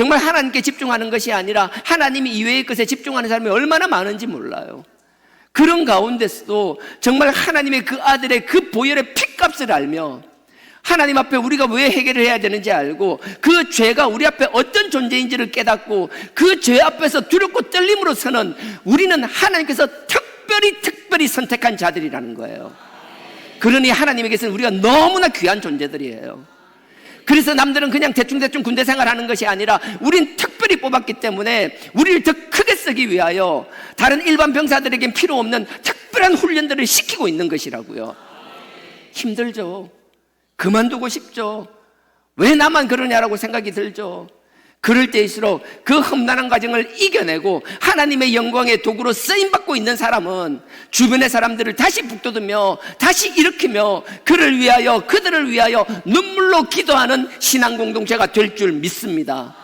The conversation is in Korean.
정말 하나님께 집중하는 것이 아니라 하나님 이외의 것에 집중하는 사람이 얼마나 많은지 몰라요. 그런 가운데서도 정말 하나님의 그 아들의 그 보혈의 피값을 알며 하나님 앞에 우리가 왜 해결을 해야 되는지 알고 그 죄가 우리 앞에 어떤 존재인지를 깨닫고 그 죄 앞에서 두렵고 떨림으로서는 우리는 하나님께서 특별히 특별히 선택한 자들이라는 거예요. 그러니 하나님에게서는 우리가 너무나 귀한 존재들이에요. 그래서 남들은 그냥 대충대충 군대 생활하는 것이 아니라 우린 특별히 뽑았기 때문에 우리를 더 크게 쓰기 위하여 다른 일반 병사들에겐 필요 없는 특별한 훈련들을 시키고 있는 것이라고요. 힘들죠. 그만두고 싶죠. 왜 나만 그러냐라고 생각이 들죠. 그럴 때일수록 그 험난한 과정을 이겨내고 하나님의 영광의 도구로 쓰임받고 있는 사람은 주변의 사람들을 다시 북돋으며 다시 일으키며 그를 위하여 그들을 위하여 눈물로 기도하는 신앙 공동체가 될 줄 믿습니다.